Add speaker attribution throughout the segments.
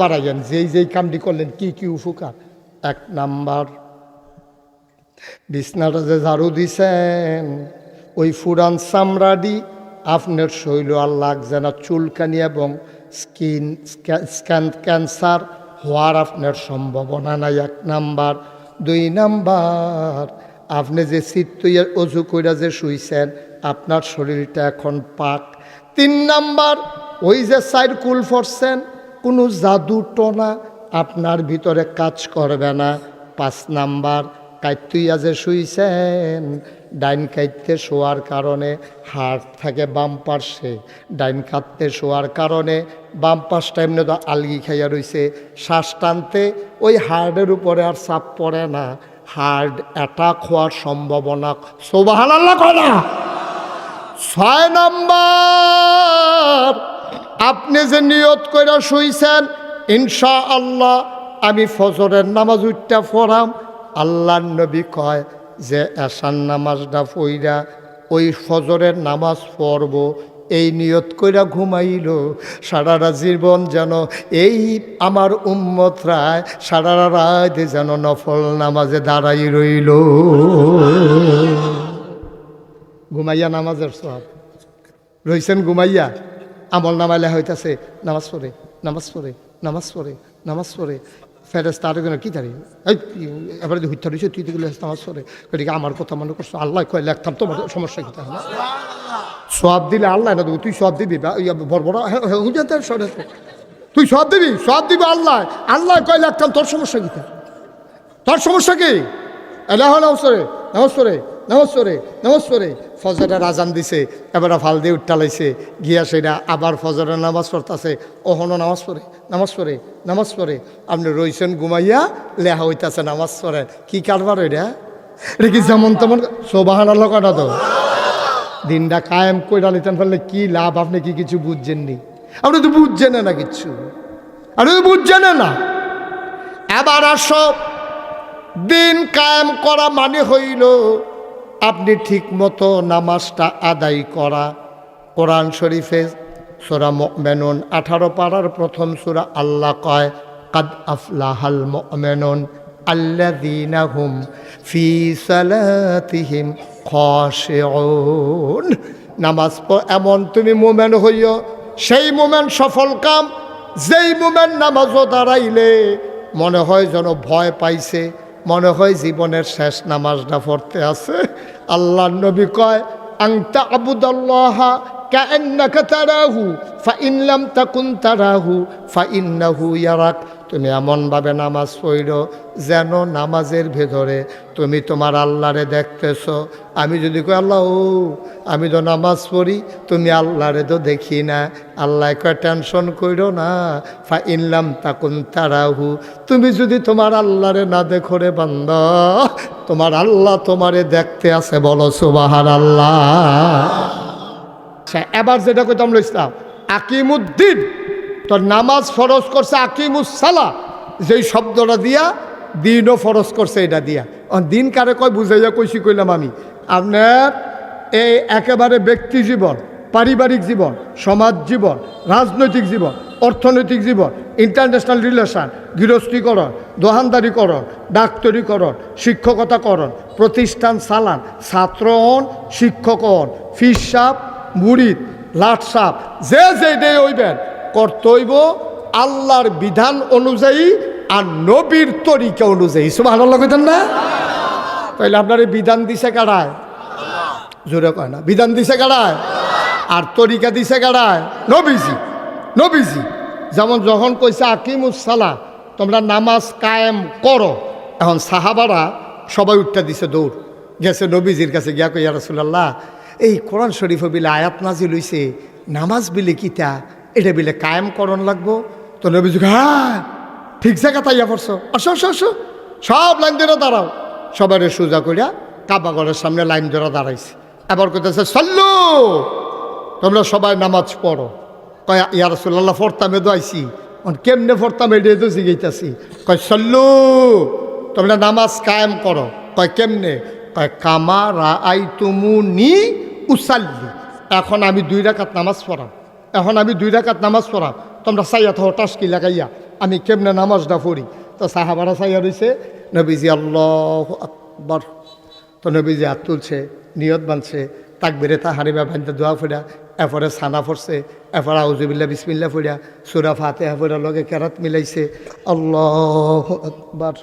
Speaker 1: বাড়াইয়েন যেই যেই কামটি করলেন, কি কি উপকার? এক নাম্বার, বিছনাটা যে ঝাড়ু দিছেন, ওই ফুরান চামড়াডি আপনার শৈল আর লাগছে না। চুলকানি এবং স্কিন স্ক্যান, ক্যান্সার হওয়ার আপনার সম্ভাবনা নাই। এক নাম্বার। দুই নাম্বার, আপনি যে চিত্তইয়া অজু কইরা যে শুইছেন, আপনার শরীরটা এখন পাক। তিন নাম্বার, ওই যে সাইড কুল ফরছেন কোনো জাদু টনা আপনার ভিতরে কাজ করবে না। পাঁচ নাম্বার কাইতুইয়া যে শুইছেন। ডাইন কাইতে শোয়ার কারণে হাড় থাকে বাম পার্শ্বে। ডাইন কাঁদতে শোয়ার কারণে বাম পাশটা এমনি তো আলগি খাইয়া রইছে। শ্বাস টানতে ওই হার্ডের উপরে আর চাপ পড়ে না। হার্ড অ্যাটাক হওয়ার সম্ভাবনা সোবাহান আল্লাহ না? ছয় নম্বর! আপনি যে নিয়ত করে শুইছেন ইনশা আল্লাহ আমি ফজরের নামাজ উঠটা পড়াম। আল্লাহ নবী কয় যে এসান নামাজটা পইরা ওই ফজরের নামাজ পড়ব। এই নিয়ত কইরা ঘুমাইল। সারারা জীবন যেন এই আমার উম্মত রায় সারারা রাত যেন নফল নামাজে দাঁড়াই রইল। ঘুমাইয়া নামাজের সব রইছেন ঘুমাইয়া? আমল নামাইলে হইতাছে, নামাজ পড়ে নামাজ পড়ে নামাজ পড়ে নামাজ পড়ে। ফেরেস তার কেন কি এই এবারে যে হুইথা রয়েছে তুই দিগুলো নামাজ পড়ে। এদিকে আমার কথা মনে করছ? আল্লাহ কয় লেখতাম তোমার সমস্যা কি তাহলে? সব দিলে আল্লাহ না দেবো, তুই সব দিবি? বড় হুজাতে সরে তুই সব দিবি? সব দিবি আল্লাহ। আল্লাহ কয় লেখতাম তোর সমস্যা কি? তোর সমস্যা কি? এলাহ নামাজ পড়ে নামাজ পড়ে। পড়ে ফজরের আজান দিছে, এবারে ফাল দিয়ে উঠটালাইছে গিয়া সেটা আবার ফজরের নামাজ পড়তাছে। ওহনো নামাজ পড়ে নামাজ পড়ে নামাজ পড়ে। আপনি রইছেন ঘুমাইয়া, লেহা হইতাছে নামাজ পড়েন। কি কারবার এটা? এটা কি যেমন তেমন সোবাহান আল্লাহ তো? দিনটা কায়েম কইরা নিতেন ফেললে কি লাভ? আপনি কি কিছু বুঝছেননি? আপনি তো বুঝছেন না কিচ্ছু আপনি তো বুঝছেন না। এবার আসো। দিন কায়েম করা মানে হইল আপনি ঠিক মতো নামাজটা আদায় করা। কোরআন শরীফে সোরা মেনুন আঠারো পাড়ার প্রথম সুরা আল্লাহ কয়, কাদ আফলাহাল মেনুন আল্লাদিনা হুম ফি সালাতিহিম খশেউন। নামাজ এমন তুমি মোমেন হইও সেই মোমেন সফল কাম, যেই মোমেন নামাজও দাঁড়াইলে, মনে হয় যেন ভয় পাইছে, মনে হয় জীবনের শেষ নামাজটা পড়তে আছে। আল্লাহ নবী কয় আংতা আবুদাল্লাহা কান্নাকা তারাহু ফা ইনলাম তাকুন তারাহু ফা ইন্নাহু ইয়ারাক তুমি এমনভাবে নামাজ পড়ো যেন নামাজের ভেতরে তুমি তোমার আল্লাহরে দেখতেছ। আমি যদি কই, আল্লাহ, ও, আমি তো নামাজ পড়ি, তুমি আল্লাহরে তো দেখি না। আল্লাহ কয়, টেনশন করো না। ফা ইনলাম তাকুন তারাহু। তুমি যদি তোমার আল্লাহরে না দেখো রে বান্দ, তোমার আল্লাহ তোমারে দেখতে আছে বলো সুবাহার আল্লাহ আচ্ছা এবার যেটা কইতাম ইসলাম। আকিমুদ্দিন তোর নামাজ ফরজ করছে আকিমুসালা যেই শব্দটা দিয়া, দিনও ফরজ করছে এটা দিয়া। দিন কারে কয় বুঝাইয়া কইছি কইলাম আমি? আপনার এই একেবারে ব্যক্তি জীবন, পারিবারিক জীবন, সমাজ জীবন, রাজনৈতিক জীবন, অর্থনৈতিক জীবন ইন্টারন্যাশনাল রিলেশন গৃহস্থীকরণ, দোহানদারিকরণ, ডাক্তারিকরণ, শিক্ষকতাকরণ, প্রতিষ্ঠান চালান, ছাত্র হন, শিক্ষক হন, ফিস সাপ, মুড়িদ, লাট সাপ, যে যেটাই হইবেন কর্তব্য আল্লাহর বিধান অনুযায়ী আর নবীর তরিকা অনুযায়ী। সব ভালো লাগতেন না? তাইলে আপনার বিধান দিছে কাড়ায় জোরে কয় না। বিধান দিছে কাড়ায় আর তরিকা দিছে কাড়ায় নবীজি নবীজি, যেমন যখন কইছে আকিমুসালা তোমরা নামাজ কায়েম করো। এখন সাহাবারা সবাই উঠতে দিছে দৌড়। গেছে নবীজির কাছে গিয়া কইয়া রসুল্লাহ এই কোরআন শরীফ বিলে আয়াত নাজিল হইছে, নামাজ বিলে কিতা? এটা বিলে কায়েম করণ লাগবো। তো কয়, হ্যাঁ ঠিক জায়গা তাইয়া পড়ছো আসো আসো আসো। সব লাইন ধরে দাঁড়াও। সবাই সোজা করিয়া কাবা ঘরের সামনে লাইন ধরে দাঁড়াইছে। এবার কইতেছে সল্লু! তোমরা সবাই নামাজ পড়ো। কয় ইয়ার রসুল্লাহ ফরতামে তো আইসি কেমনে ফরতাম এটাই তো শিখাইতেছি কয় সল্লু! তোমরা নামাজ কায়েম করো। কয় কেমনে? কয় কামা রা আই তুমু নি উসাল্লি। এখন আমি দুই রাকাত নামাজ পড়াম। এখন আমি দুই রাকাত নামাজ পড়াম। তোমরা সাইয়া থাও টাসকি লাগাইয়া। আমি কেমনে নামাজটা পড়ি? তো সাহাবারা সাইয়া রয়েছে নবীজি আল্লাহ আকবর। তো নবীজি হাত তুলছে, নিয়ত বানছে তাক বেড়ে তা হারিবা ভাইতে দোয়া ফুড়া এরপরে সানা পড়ছে, এরপরে আউজুবিল্লা বিসমিল্লা ফুড়া সুরা ফাতে ফুড়া লগে কেরাত মিলাইছে, আল্লাহ আকবার।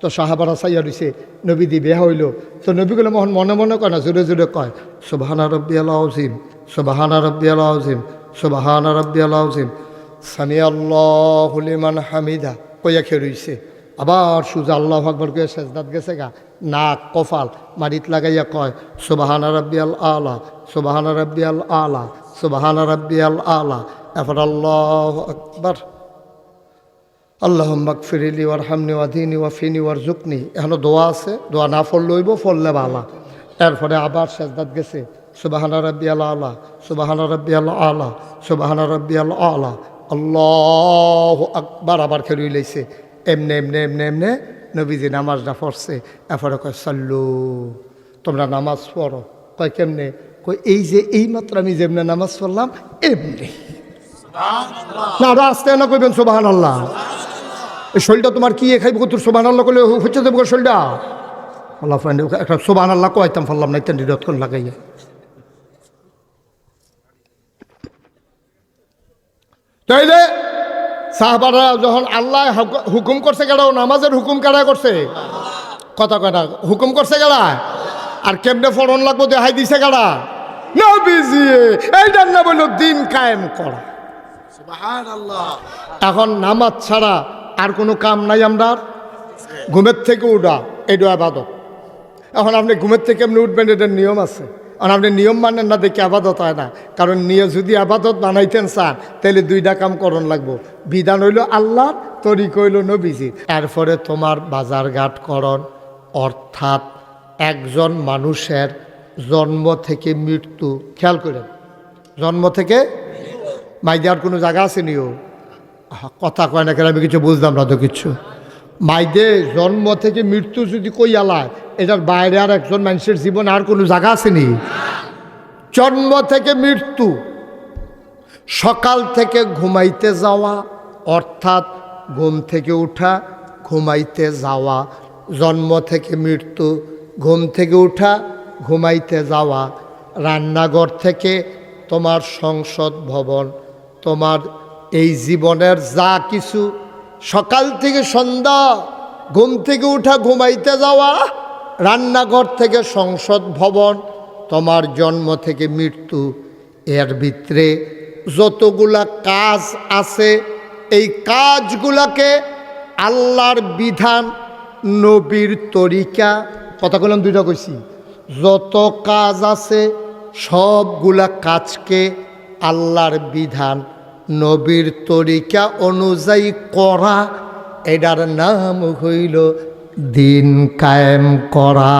Speaker 1: তো সাহাবারা চাইয়া দিছে নবী দি বেয়া হইল। তো নবীগুলো মহন মনে মনে কয় না, জোরে জোরে কয় সুবাহানা রব্বি আল্লাহ আজিম রব্বি আল্লাহ আজিম সুবাহানা রব্বি আল্লাহ আজিম সামি আল্লাহ লিমান হামিদা। কইয়া খেয়ে রইছে। আবার সুজা আল্লাহ আকবর কয়ে সেজদাত গেছে গা। নাক, কপাল, মারিত লাগাইয়া কয়, সুবাহানা রব্বি আল আলা, সুবাহানা রব্বি আল আলা, সুবাহানা রব্বি আল আলা। এরপর আল্লাহ আকবর। আল্লাহ মাকফিরিলি ওয়ার হামনি ওয়াদিনী ওয়াফিনি ওয়ার জুকনি এখনও দোয়া আছে। দোয়া না ফল লইব ফললে বালা। এরপরে আবার সেজদাত গেছে। সুবাহানা রব্বি আল্লাহ আলা সুবাহানা রব্বি আল্লাহ আলা সুবাহানা রব্বি আল্লাহ আলা। আল্লাহ আকবার আবার খেলুই লাইছে। এমনে এমনে এমনে এমনে নবীজি নামাজটা পড়ছে। এরপরে কয় সাল্লু। তোমরা নামাজ পড়ো। কয় কেমনে? কই এই যে এই মাত্র আমি যেমনে নামাজ পড়লাম এমনি। না আসতে না কইবেন সুবাহান আল্লাহ এই শরীরটা তোমার কি এ খাইব তোর সোবান আল্লাহ করলে হচ্ছে দেবো শরীরটা? আল্লাহ একটা সোবান আল্লাহ কয়তাম ফেললাম না ইত্যাদি করে লাগাইয়া। তাইলে সাহবারা যখন আল্লাহ হুকুম করছে কেডা নামাজের হুকুম কেডা করছে? কথা কয়টা হুকুম করছে কেডা? আর কেমনে ফরন লাগবো দেখাই দিছে কেডা? না বিজিয়ে এইটার না বলল দিন কায়েম করা। এখন নামাজ ছাড়া আর কোনো কাম নাই আমরা ঘুমের থেকে উঠা এটা আবাদত। এখন আপনি ঘুমের থেকে এমনি উঠবেন এটার নিয়ম আছে। আর আপনি নিয়ম মানেন না, দেখি আবাদত হয় না। কারণ নিয়ে যদি আবাদত বানাইতেন চান তাহলে দুইটা কাম করণ লাগবো। বিধান হইল আল্লাহ তরিক হইল নবীজির। এরপরে তোমার বাজারঘাট করণ, অর্থাৎ একজন মানুষের জন্ম থেকে মৃত্যু। খেয়াল করেন, জন্ম থেকে মাইদার কোনো জায়গা আছে নিও কথা কয় না কেন, আমি কিছু বুঝলাম না তো কিছু। মাইদে জন্ম থেকে মৃত্যু যদি কই আলায় এটার বাইরে আর একজন মানুষের জীবন আর কোনো জায়গা আসেনি জন্ম থেকে মৃত্যু, সকাল থেকে ঘুমাইতে যাওয়া, অর্থাৎ ঘুম থেকে উঠা, ঘুমাইতে যাওয়া, জন্ম থেকে মৃত্যু, ঘুম থেকে উঠা, ঘুমাইতে যাওয়া, রান্নাঘর থেকে তোমার সংসদ ভবন, তোমার এই জীবনের যা কিছু সকাল থেকে সন্ধ্যা, ঘুম থেকে উঠা, ঘুমাইতে যাওয়া, রান্নাঘর থেকে সংসদ ভবন, তোমার জন্ম থেকে মৃত্যু, এর ভিতরে যতগুলা কাজ আছে, এই কাজগুলাকে আল্লাহর বিধান, নবীর তরিকা, কথা বললাম দুইটা কইছি, যত কাজ আছে, সবগুলা কাজকে আল্লাহর বিধান নবীর তরিকা অনুযায়ী করা এটার নাম হইল দিন কায়েম করা।